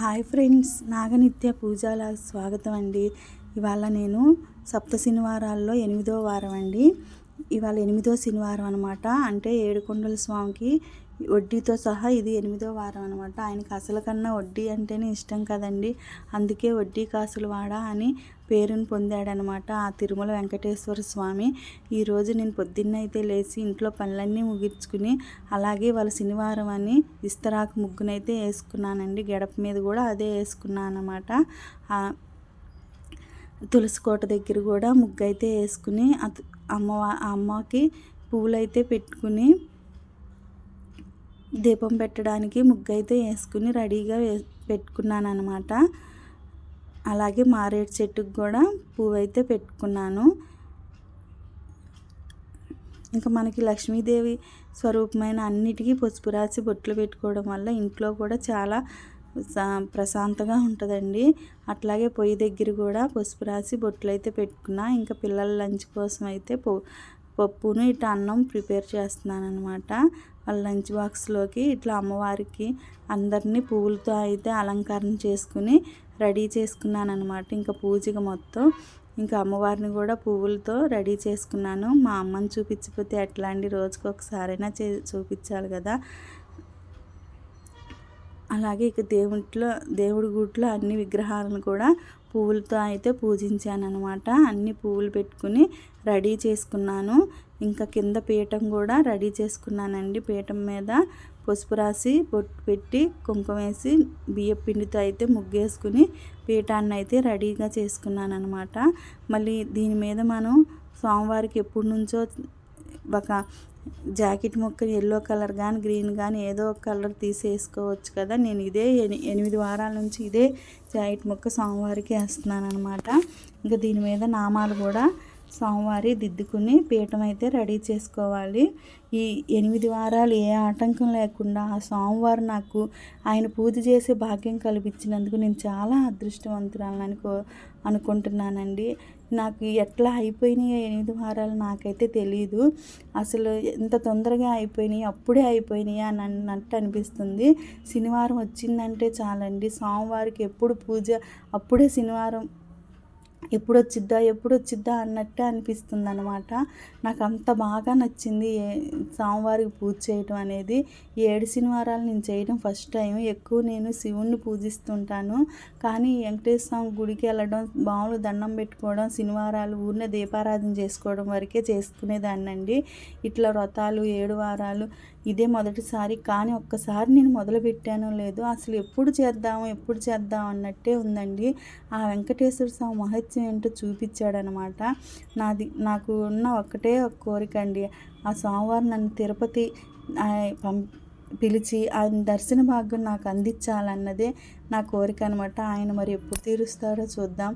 Hi friends నాగనిత్య పూజాల స్వాగతం అండి. ఇవాళ నేను సప్త శనివారాల్లో ఎనిమిదో వారం అండి. ఇవాళ ఎనిమిదో శనివారం అనమాట అంటే ఏడుకొండల స్వామికి వడ్డీతో సహా ఇది ఎనిమిదో వారం అనమాట ఆయనకి అసలు కన్నా వడ్డీ అంటేనే ఇష్టం కదండి. అందుకే వడ్డీ కాసులు వాడా అని పేరును పొందాడనమాట ఆ తిరుమల వెంకటేశ్వర స్వామి. ఈరోజు నేను పొద్దున్నైతే లేచి ఇంట్లో పనులన్నీ ముగించుకుని అలాగే వాళ్ళ శనివారం అని ఇస్తరాకు ముగ్గునైతే వేసుకున్నానండి. గడప మీద కూడా అదే వేసుకున్నాను అనమాట తులసి కోట దగ్గర కూడా ముగ్గు అయితే వేసుకుని అమ్మ అమ్మకి పువ్వులైతే పెట్టుకుని దీపం పెట్టడానికి ముగ్గు అయితే వేసుకుని రెడీగా వే పెట్టుకున్నాను అనమాట అలాగే మారేడు చెట్టుకు కూడా పువ్వు అయితే పెట్టుకున్నాను. ఇంకా మనకి లక్ష్మీదేవి స్వరూపమైన అన్నిటికీ పసుపు రాసి బొట్లు పెట్టుకోవడం వల్ల ఇంట్లో కూడా చాలా ప్రశాంతంగా ఉంటుందండి. అట్లాగే పొయ్యి దగ్గర కూడా పసుపు రాసి బొట్లు అయితే పెట్టుకున్నా. ఇంకా పిల్లల లంచ్ కోసం అయితే పప్పును ఇట్లా అన్నం ప్రిపేర్ చేస్తున్నాను అనమాట వాళ్ళ లంచ్ బాక్స్లోకి ఇట్లా అమ్మవారికి అందరినీ పువ్వులతో అయితే అలంకరణ చేసుకుని రెడీ చేసుకున్నాను అనమాట ఇంకా పూజగా మొత్తం ఇంకా అమ్మవారిని కూడా పువ్వులతో రెడీ చేసుకున్నాను. మా అమ్మని చూపించకపోతే ఎట్లా అండి రోజుకి ఒకసారైనా చే చూపించాలి కదా. అలాగే ఇక దేవుట్లో దేవుడి గుట్లో అన్ని విగ్రహాలను కూడా పువ్వులతో అయితే పూజించాను అనమాట అన్ని పువ్వులు పెట్టుకుని రెడీ చేసుకున్నాను. ఇంకా కింద పీఠం కూడా రెడీ చేసుకున్నానండి. పీఠం మీద పసుపు రాసి బొట్టు పెట్టి కుంకుమ వేసి బియ్య పిండితో అయితే ముగ్గేసుకుని పీఠాన్ని అయితే రెడీగా చేసుకున్నాను అనమాట మళ్ళీ దీని మీద మనం సోమవారికి ఎప్పటి నుంచో ఒక జాకెట్ ముక్కలు ఎల్లో కలర్ కానీ గ్రీన్ కానీ ఏదో ఒక కలర్ తీసేసుకోవచ్చు కదా. నేను ఇదే ఎనిమిది వారాల నుంచి ఇదే జాకెట్ ముక్క సోమవారికి వేస్తున్నాను అనమాట ఇంకా దీని మీద నామాలు కూడా సోమవారి దిద్దుకుని పీఠం అయితే రెడీ చేసుకోవాలి. ఈ ఎనిమిది వారాలు ఏ ఆటంకం లేకుండా ఆ సోమవారం నాకు ఆయన పూజ చేసే భాగ్యం కల్పించినందుకు నేను చాలా అదృష్టవంతురాలని అనుకో అనుకుంటున్నానండి. నాకు ఎట్లా అయిపోయినాయి ఎనిమిది వారాలు నాకైతే తెలియదు అసలు ఎంత తొందరగా అయిపోయినాయి అప్పుడే అయిపోయినాయి అని అన్నట్టు అనిపిస్తుంది. శనివారం వచ్చిందంటే చాలండి. సోమవారికి ఎప్పుడు పూజ అప్పుడే శనివారం ఎప్పుడు వచ్చిద్దా ఎప్పుడు వచ్చిద్దా అన్నట్టే అనిపిస్తుంది అనమాట నాకు అంత బాగా నచ్చింది స్వామివారికి పూజ చేయటం అనేది. ఏడు శనివారాలు నేను చేయడం ఫస్ట్ టైం. ఎక్కువ నేను శివుణ్ణి పూజిస్తుంటాను. కానీ వెంకటేశ్వర స్వామి గుడికి వెళ్ళడం బావులు దండం పెట్టుకోవడం శనివారాలు ఊరినే దీపారాధన చేసుకోవడం వరకే చేసుకునేదాన్ని అండి ఇట్లా వ్రతాలు ఏడు వారాలు ఇదే మొదటిసారి కానీ ఒక్కసారి నేను మొదలుపెట్టానో లేదు అసలు ఎప్పుడు చేద్దాము ఎప్పుడు చేద్దాం అన్నట్టే ఉందండి. ఆ వెంకటేశ్వర స్వామి మహత్యం ఏంటో చూపించాడనమాట. నాది నాకు ఉన్న ఒక్కటే ఒక కోరిక అండి. ఆ సోమవారం నన్ను తిరుపతి పం పిలిచి ఆయన దర్శన భాగ్యం నాకు అందించాలన్నదే నా కోరిక అనమాట. ఆయన మరి ఎప్పుడు తీరుస్తారో చూద్దాం.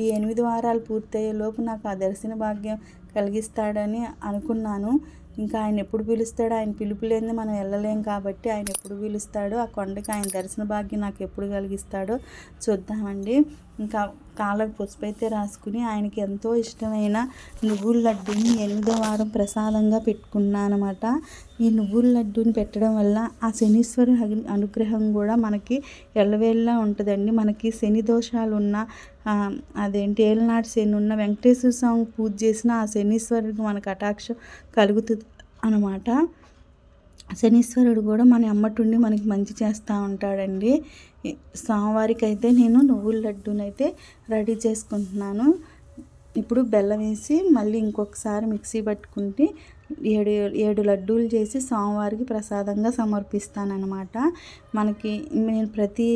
ఈ ఎనిమిది వారాలు పూర్తయ్యే లోపు నాకు ఆ దర్శన భాగ్యం కలిగిస్తాడని అనుకున్నాను. ఇంకా ఆయన ఎప్పుడు పిలుస్తాడో ఆయన పిలుపు లేని మనం వెళ్ళలేం కాబట్టి ఆయన ఎప్పుడు పిలుస్తాడో ఆ కొండకి ఆయన దర్శన భాగ్యం నాకు ఎప్పుడు కలిగిస్తాడో చూద్దామండి. ఇంకా కాళ్ళకు పసుపు అయితే రాసుకుని ఆయనకి ఎంతో ఇష్టమైన నువ్వుల లడ్డూని ఎనిమిదో వారం ప్రసాదంగా పెట్టుకున్నాను అనమాట ఈ నువ్వుల లడ్డూని పెట్టడం వల్ల ఆ శనీశ్వరు అనుగ్రహం కూడా మనకి ఎల్లవేళ్ళ ఉంటుందండి. మనకి శని దోషాలు ఉన్న అదేంటి ఏళ్ళనాటి శని ఉన్న వెంకటేశ్వర స్వామి పూజ చేసిన ఆ శనీశ్వరుడికి మనకు కటాక్షం కలుగుతుంది అనమాట శనీశ్వరుడు కూడా మన అమ్మటుండి మనకి మంచి చేస్తూ ఉంటాడండి. సోమవారికి అయితే నేను నువ్వుల లడ్డూనైతే రెడీ చేసుకుంటున్నాను. ఇప్పుడు బెల్లం వేసి మళ్ళీ ఇంకొకసారి మిక్సీ పట్టుకుంటే ఏడు ఏడు లడ్డూలు చేసి స్వామివారికి ప్రసాదంగా సమర్పిస్తానన్నమాట. మనకి నేను ప్రతి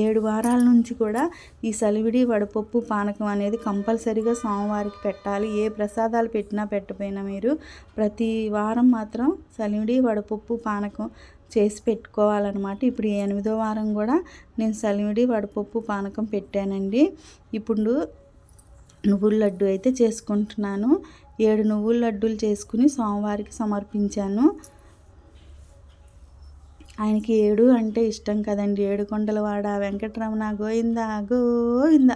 ఏడు వారాల నుంచి కూడా ఈ సలివిడి వడపప్పు పానకం అనేది కంపల్సరీగా స్వామివారికి పెట్టాలి. ఏ ప్రసాదాలు పెట్టినా పెట్టపోయినా మీరు ప్రతి వారం మాత్రం సలివిడి వడపప్పు పానకం చేసి పెట్టుకోవాలన్నమాట. ఇప్పుడు ఎనిమిదో వారం కూడా నేను సలివిడి వడపప్పు పానకం పెట్టానండి. ఇప్పుడు నువ్వుల లడ్డు అయితే చేసుకుంటున్నాను. ఏడు నువ్వుల లడ్డూలు చేసుకుని సోమవారికి సమర్పించాను. ఆయనకి ఏడు అంటే ఇష్టం కదండి. ఏడుకొండలవాడ వెంకటరమణ గోయింద గోయింద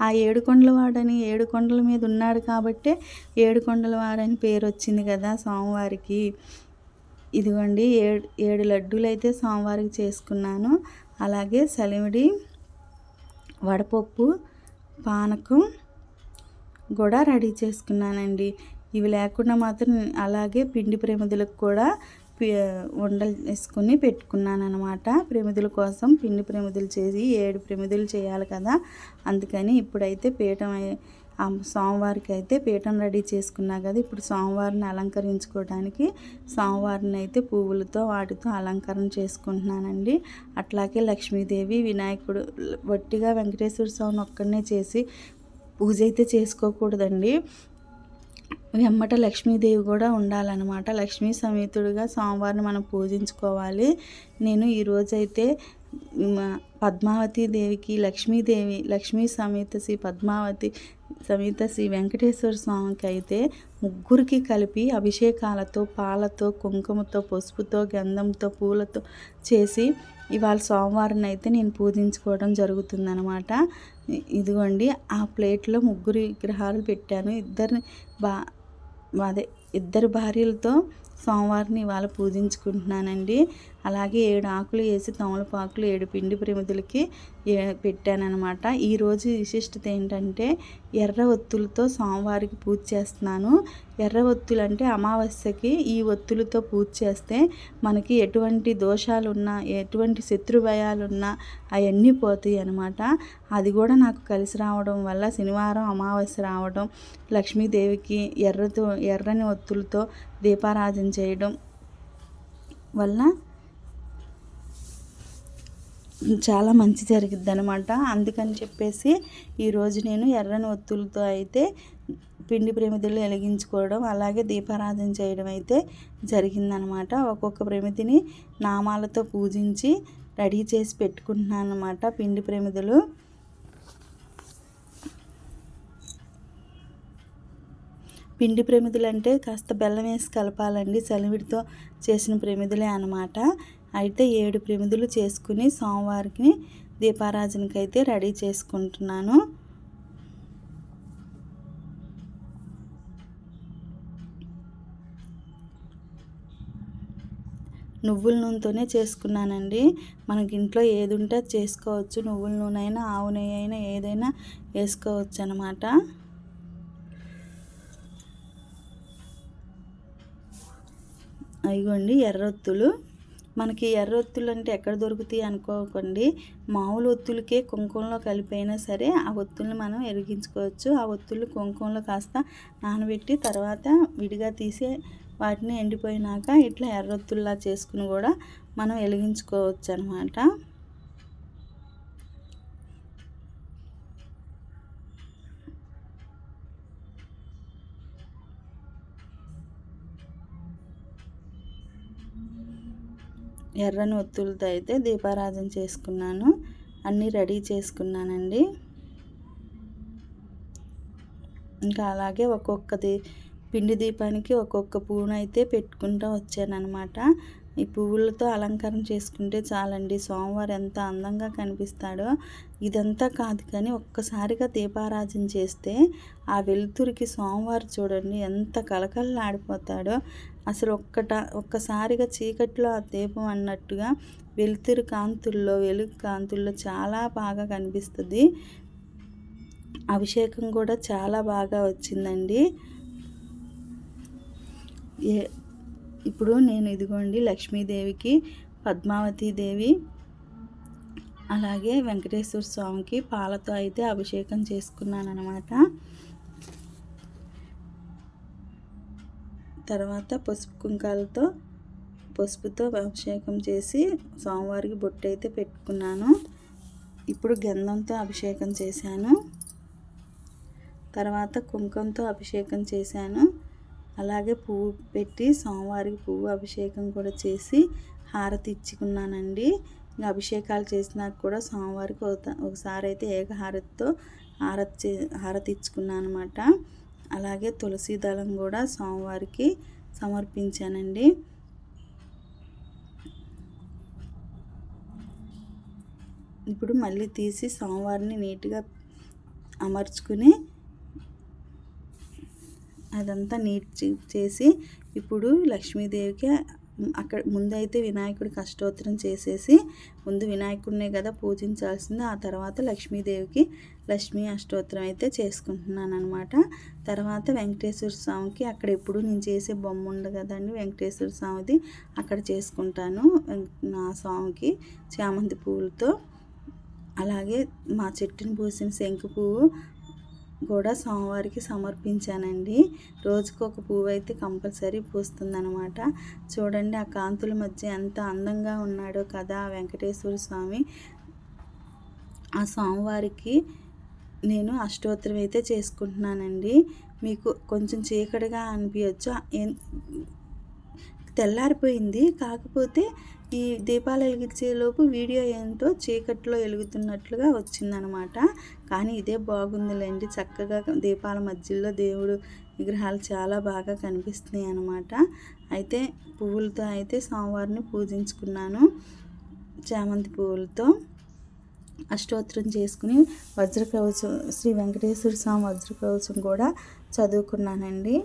ఆ ఏడుకొండలవాడని ఏడు కొండల మీద ఉన్నాడు కాబట్టే ఏడుకొండలవాడని పేరు వచ్చింది కదా సోమవారికి. ఇదిగోండి ఏడు ఏడు లడ్డూలు అయితే సోమవారికి చేసుకున్నాను. అలాగే సలివిడి వడపప్పు పానకం కూడా రెడీ చేసుకున్నానండి. ఇవి లేకుండా మాత్రం అలాగే పిండి ప్రమిదలకు కూడా ఉండలు వేసుకుని పెట్టుకున్నాను అనమాట ప్రమిదల కోసం పిండి ప్రమిదలు చేసి ఏడు ప్రమిదలు చేయాలి కదా. అందుకని ఇప్పుడైతే పీఠం సోమవారికి అయితే పీఠం రెడీ చేసుకున్నా కదా ఇప్పుడు సోమవారిని అలంకరించుకోవడానికి సోమవారిని అయితే పువ్వులతో వాటితో అలంకరణ చేసుకుంటున్నానండి. అట్లాగే లక్ష్మీదేవి వినాయకుడు వట్టిగా వెంకటేశ్వర స్వామిని ఒక్కడనే చేసి పూజ అయితే చేసుకోకూడదండి. వెమ్మట లక్ష్మీదేవి కూడా ఉండాలన్నమాట. లక్ష్మీ సమేతుడిగా సోమవారం మనం పూజించుకోవాలి. నేను ఈరోజైతే పద్మావతి దేవికి లక్ష్మీదేవి లక్ష్మీ సమేత శ్రీ పద్మావతి సమేత శ్రీ వెంకటేశ్వర స్వామికి అయితే ముగ్గురికి కలిపి అభిషేకాలతో పాలతో కుంకుమతో పసుపుతో గంధంతో పూలతో చేసి ఇవాళ సోమవారం అయితే నేను పూజించుకోవడం జరుగుతుందనమాట ఇదిగోండి ఆ ప్లేట్లో ముగ్గురు విగ్రహాలు పెట్టాను. ఇద్దరిని బా అదే ఇద్దరు భార్యలతో సోమవారిని ఇవాళ పూజించుకుంటున్నానండి. అలాగే ఏడు ఆకులు వేసి తమలపాకులు ఏడు పిండి ప్రమిదులకి పెట్టానమాట ఈరోజు విశిష్టత ఏంటంటే ఎర్ర ఒత్తులతో సోమవారికి పూజ చేస్తున్నాను. ఎర్ర ఒత్తులు అంటే అమావాస్యకి ఈ ఒత్తులతో పూజ చేస్తే మనకి ఎటువంటి దోషాలు ఉన్నా ఎటువంటి శత్రు భయాలున్నా అవన్నీ పోతాయి అనమాట అది కూడా నాకు కలిసి రావడం వల్ల శనివారం అమావాస్య రావడం లక్ష్మీదేవికి ఎర్రతో ఎర్రని ఒత్తులతో దీపారాధన చేయడం వల్ల చాలా మంచి జరిగిద్ది అనమాట అందుకని చెప్పేసి ఈరోజు నేను ఎర్రని ఒత్తులతో అయితే పిండి ప్రమిదలు వెలిగించుకోవడం అలాగే దీపారాధన చేయడం అయితే జరిగిందనమాట ఒక్కొక్క ప్రమిదిని నామాలతో పూజించి రెడీ చేసి పెట్టుకుంటున్నాను అనమాట పిండి ప్రమిదలు. పిండి ప్రమిదలు అంటే కాస్త బెల్లం వేసి కలపాలండి చలివిడితో చేసిన ప్రమిదలే అనమాట అయితే ఏడు ప్రమిదులు చేసుకుని సోమవారికి దీపారాజనకి అయితే రెడీ చేసుకుంటున్నాను. నువ్వుల నూనెతోనే చేసుకున్నానండి. మనకి ఇంట్లో ఏది ఉంటే చేసుకోవచ్చు. నువ్వుల నూనె అయినా ఆవు నెయ్యి అయినా ఏదైనా వేసుకోవచ్చు అనమాట అయిగోండి ఎర్రొత్తులు. మనకి ఎర్ర ఒత్తులు అంటే ఎక్కడ దొరుకుతాయి అనుకోకండి. మామూలు ఒత్తులకే కుంకుమలో కలిపైనా సరే ఆ ఒత్తుల్ని మనం ఎరిగించుకోవచ్చు. ఆ ఒత్తులు కుంకుమలో కాస్త నానబెట్టి తర్వాత విడిగా తీసి వాటిని ఎండిపోయినాక ఇట్లా ఎర్రొత్తుల్లా చేసుకుని కూడా మనం వెలిగించుకోవచ్చు అనమాట ఎర్రని ఒత్తులతో అయితే దీపారాధన చేసుకున్నాను. అన్నీ రెడీ చేసుకున్నానండి. ఇంకా అలాగే ఒక్కొక్కది పిండి దీపానికి ఒక్కొక్క పూనైతే అయితే పెట్టుకుంటూ వచ్చానమాట ఈ పువ్వులతో అలంకరణ చేసుకుంటే చాలండి. సోమవారం ఎంత అందంగా కనిపిస్తాడో ఇదంతా కాదు కానీ ఒక్కసారిగా దీపారాజన చేస్తే ఆ వెలుతురికి సోమవారం చూడండి ఎంత కలకలలాడిపోతాడో అసలు ఒక్కట ఒక్కసారిగా చీకట్లో ఆ దీపం అన్నట్టుగా వెలుతురు కాంతుల్లో వెలుగు కాంతుల్లో చాలా బాగా కనిపిస్తుంది. అభిషేకం కూడా చాలా బాగా వచ్చిందండి. ఏ ఇప్పుడు నేను ఇదిగోండి లక్ష్మీదేవికి పద్మావతి దేవి అలాగే వెంకటేశ్వర స్వామికి పాలతో అయితే అభిషేకం చేసుకున్నాను అనమాట తర్వాత పసుపు కుంకాలతో పసుపుతో అభిషేకం చేసి స్వామివారికి బొట్టు అయితే పెట్టుకున్నాను. ఇప్పుడు గంధంతో అభిషేకం చేశాను. తర్వాత కుంకుమతో అభిషేకం చేశాను. అలాగే పువ్వు పెట్టి సోమవారికి పువ్వు అభిషేకం కూడా చేసి హారతి ఇచ్చుకున్నానండి. ఇంకా అభిషేకాలు చేసినాక కూడా సోమవారికి ఒకసారి అయితే ఏకహారతితో హారతి చే హారతి ఇచ్చుకున్నాను అనమాట అలాగే తులసి దళం కూడా సోమవారికి సమర్పించానండి. ఇప్పుడు మళ్ళీ తీసి సోమవారిని నీట్గా అమర్చుకుని అదంతా నీట్ చేసి ఇప్పుడు లక్ష్మీదేవికి అక్కడ ముందైతే వినాయకుడికి అష్టోత్తరం చేసేసి ముందు వినాయకుడినే కదా పూజించాల్సింది ఆ తర్వాత లక్ష్మీదేవికి లక్ష్మీ అష్టోత్తరం అయితే చేసుకుంటున్నాను అనమాట తర్వాత వెంకటేశ్వర స్వామికి అక్కడ ఎప్పుడు నేను చేసే బొమ్మ ఉంది కదండి వెంకటేశ్వర స్వామిది అక్కడ చేసుకుంటాను నా స్వామికి చామంతి పువ్వులతో అలాగే మా చెట్టుని పూసిన శంకు పువ్వు కూడా సోమవారికి సమర్పించానండి. రోజుకు ఒక పువ్వు అయితే కంపల్సరీ పూస్తుందనమాట చూడండి ఆ కాంతుల మధ్య ఎంత అందంగా ఉన్నాడో కదా వెంకటేశ్వర స్వామి. ఆ స్వామివారికి నేను అష్టోత్తరం అయితే చేసుకుంటున్నానండి. మీకు కొంచెం చీకటిగా అనిపించచ్చు తెల్లారిపోయింది. కాకపోతే ఈ దీపాలు వెలిగించేలోపు వీడియో ఏంటో చీకట్లో వెలుగుతున్నట్లుగా వచ్చిందనమాట. కానీ ఇదే బాగుందిలేండి. చక్కగా దీపాల మధ్యలో దేవుడు విగ్రహాలు చాలా బాగా కనిపిస్తున్నాయి అనమాట అయితే పువ్వులతో అయితే సోమవారిని పూజించుకున్నాను. చామంతి పువ్వులతో అష్టోత్తరం చేసుకుని వజ్రకవచం శ్రీ వెంకటేశ్వర స్వామి వజ్రకవచం కూడా చదువుకున్నానండి.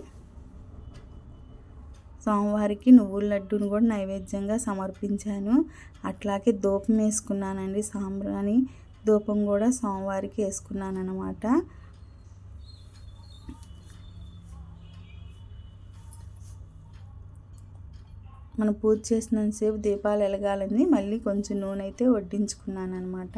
స్వామివారికి నువ్వుల లడ్డూని కూడా నైవేద్యంగా సమర్పించాను. అట్లాగే ధూపం వేసుకున్నానండి. సాంబ్రాణి ధూపం కూడా స్వామివారికి వేసుకున్నాను అనమాట మనం పూజ చేసినంతసేపు దీపాలు వెలగాలని మళ్ళీ కొంచెం నూనె అయితే వడ్డించుకున్నాను అనమాట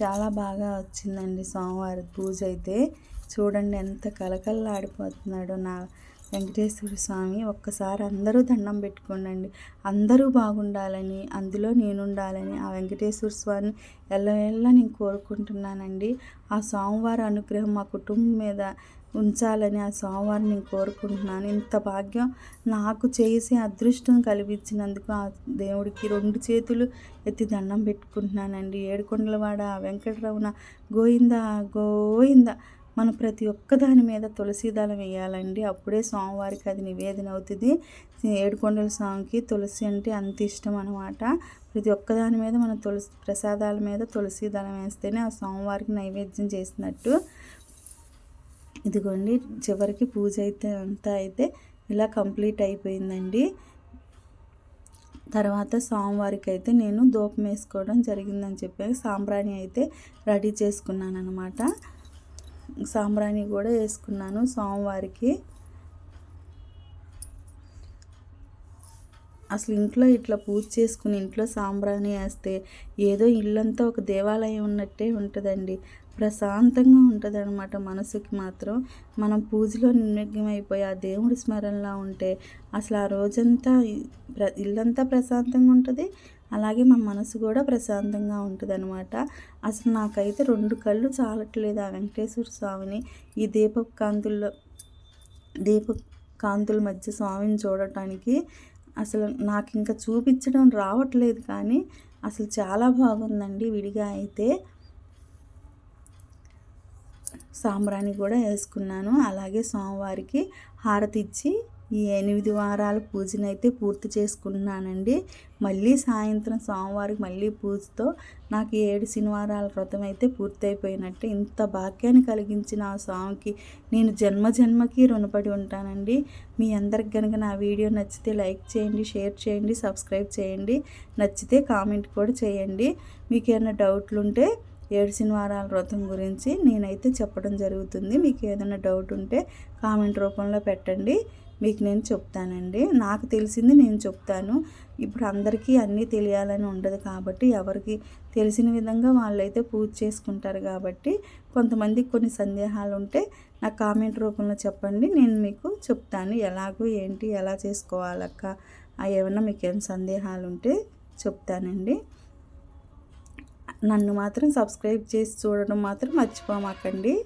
చాలా బాగా వచ్చిందండి సోమవారి పూజ అయితే. చూడండి ఎంత కలకల్లాడిపోతున్నాడో నా వెంకటేశ్వర స్వామి. ఒక్కసారి అందరూ దండం పెట్టుకోండి అందరూ బాగుండాలని అందులో నేను ఉండాలని ఆ వెంకటేశ్వర స్వామిని ఎల్ల నేను కోరుకుంటున్నానండి. ఆ సోమవారం అనుగ్రహం మా కుటుంబం మీద ఉంచాలని ఆ స్వామివారిని నేను కోరుకుంటున్నాను. ఇంత భాగ్యం నాకు చేసి అదృష్టం కల్పించినందుకు ఆ దేవుడికి రెండు చేతులు ఎత్తి దండం పెట్టుకుంటున్నానండి. ఏడుకొండలవాడ వెంకటరమణ గోయింద గోయింద మనం ప్రతి ఒక్క దాని మీద తులసి దళం వేయాలండి. అప్పుడే స్వామివారికి అది నివేదన అవుతుంది. ఏడుకొండల స్వామికి తులసి అంటే అంత ఇష్టం అనమాట ప్రతి ఒక్క దాని మీద మన తులసి ప్రసాదాల మీద తులసి దళం వేస్తేనే ఆ స్వామివారికి నైవేద్యం చేసినట్టు ఇదిగోండి చివరికి పూజ అయితే అంతా అయితే ఇలా కంప్లీట్ అయిపోయిందండి. తర్వాత సోమవారికి అయితే నేను దూపం వేసుకోవడం జరిగిందని చెప్పి సాంబ్రాణి అయితే రెడీ చేసుకున్నాను అనమాట సాంబ్రాణి కూడా వేసుకున్నాను సోమవారికి అసలు ఇంట్లో ఇట్లా పూజ చేసుకుని ఇంట్లో సాంబ్రాణి వేస్తే ఏదో ఇల్లంతా ఒక దేవాలయం ఉన్నట్టే ఉంటుందండి. ప్రశాంతంగా ఉంటుంది అనమాట మనసుకి మాత్రం. మనం పూజలో నిమగ్నమైపోయి ఆ దేవుడి స్మరణలో ఉంటే అసలు ఆ రోజంతా ప్ర ఇల్లంతా ప్రశాంతంగా ఉంటుంది. అలాగే మా మనసు కూడా ప్రశాంతంగా ఉంటుంది అనమాట అసలు నాకైతే రెండు కళ్ళు చాలట్లేదు ఆ వెంకటేశ్వర స్వామిని. ఈ దీప కాంతుల్లో దీప కాంతుల మధ్య స్వామిని చూడటానికి అసలు నాకు ఇంకా చూపించడం రావట్లేదు కానీ అసలు చాలా బాగుందండి విడిగా అయితే. సాంబ్రాణి కూడా వేసుకున్నాను. అలాగే సోమవారికి హారతి ఇచ్చి ఈ ఎనిమిది వారాల పూజనైతే పూర్తి చేసుకున్నానండి మళ్ళీ సాయంత్రం సోమవారికి మళ్ళీ పూజతో నాకు ఏడు శనివారాల వ్రతం అయితే పూర్తయిపోయినట్టు ఇంత భాగ్యాన్ని కలిగించిన ఆ స్వామికి నేను జన్మ జన్మకి రుణపడి ఉంటానండి. మీ అందరికి కనుక నా వీడియో నచ్చితే లైక్ చేయండి షేర్ చేయండి సబ్స్క్రైబ్ చేయండి. నచ్చితే కామెంట్ కూడా చేయండి. మీకు ఏమైనా డౌట్లు ఉంటే ఏడు శనివారాల వ్రతం గురించి నేనైతే చెప్పడం జరుగుతుంది. మీకు ఏదైనా డౌట్ ఉంటే కామెంట్ రూపంలో పెట్టండి. మీకు నేను చెప్తానండి. నాకు తెలిసింది నేను చెప్తాను. ఇప్పుడు అందరికీ అన్నీ తెలియాలని ఉండదు కాబట్టి ఎవరికి తెలిసిన విధంగా వాళ్ళైతే పూజ చేసుకుంటారు కాబట్టి కొంతమందికి కొన్ని సందేహాలు ఉంటే నాకు కామెంట్ రూపంలో చెప్పండి. నేను మీకు చెప్తాను. ఎలాగో ఏంటి ఎలా చేసుకోవాలక్క ఏమన్నా మీకు ఏమైనా సందేహాలు ఉంటే చెప్తానండి. నన్ను మాత్రం సబ్స్క్రైబ్ చేసి చూడడం మాత్రం మర్చిపోమాకండి.